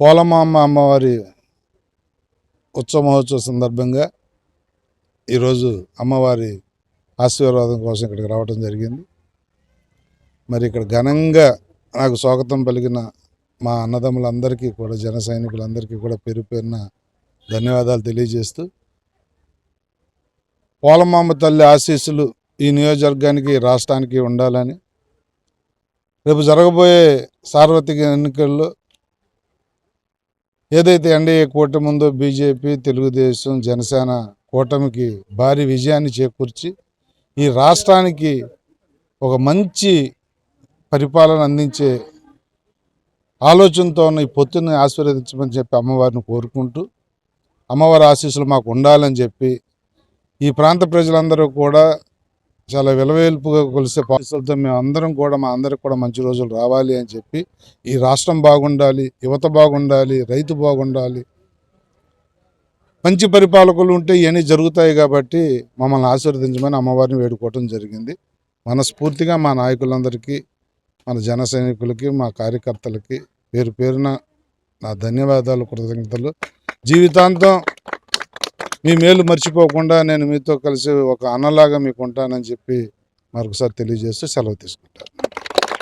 పోలమాంబ అమ్మవారి ఉత్సవ మహోత్సవ సందర్భంగా ఈరోజు అమ్మవారి ఆశీర్వాదం కోసం ఇక్కడికి రావడం జరిగింది. మరి ఇక్కడ ఘనంగా నాకు స్వాగతం పలికిన మా అన్నదమ్ములందరికీ కూడా జన సైనికులందరికీ కూడా పేరు పేరున ధన్యవాదాలు తెలియజేస్తూ పోలమాంబ తల్లి ఆశీస్సులు ఈ నియోజకవర్గానికి రాష్ట్రానికి ఉండాలని రేపు జరగబోయే సార్వత్రిక ఎన్నికల్లో ఏదైతే ఎన్డీఏ కూటమి ఉందో బీజేపీ తెలుగుదేశం జనసేన కూటమికి భారీ విజయాన్ని చేకూర్చి ఈ రాష్ట్రానికి ఒక మంచి పరిపాలన అందించే ఆలోచనతో ఉన్న ఈ పొత్తుని ఆశీర్వదించమని చెప్పి అమ్మవారిని కోరుకుంటూ అమ్మవారి ఆశీస్సులు మాకు ఉండాలని చెప్పి ఈ ప్రాంత ప్రజలందరూ కూడా చాలా విలవేల్పుగా కొలిసే పాలసలతో మేము అందరం కూడా మా అందరికి కూడా మంచి రోజులు రావాలి అని చెప్పి ఈ రాష్ట్రం బాగుండాలి యువత బాగుండాలి రైతు బాగుండాలి మంచి పరిపాలకులు ఉంటే ఇవన్నీ జరుగుతాయి కాబట్టి మమ్మల్ని ఆశీర్వదించమని అమ్మవారిని వేడుకోవటం జరిగింది. మనస్ఫూర్తిగా మా నాయకులందరికీ మన జన సైనికులకి మా కార్యకర్తలకి పేరు పేరున నా ధన్యవాదాలు కృతజ్ఞతలు. జీవితాంతం మీ మేలు మర్చిపోకుండా నేను మీతో కలిసి ఒక అన్నలాగా మీకు ఉంటానని చెప్పి మరొకసారి తెలియజేస్తూ సెలవు తీసుకుంటాను.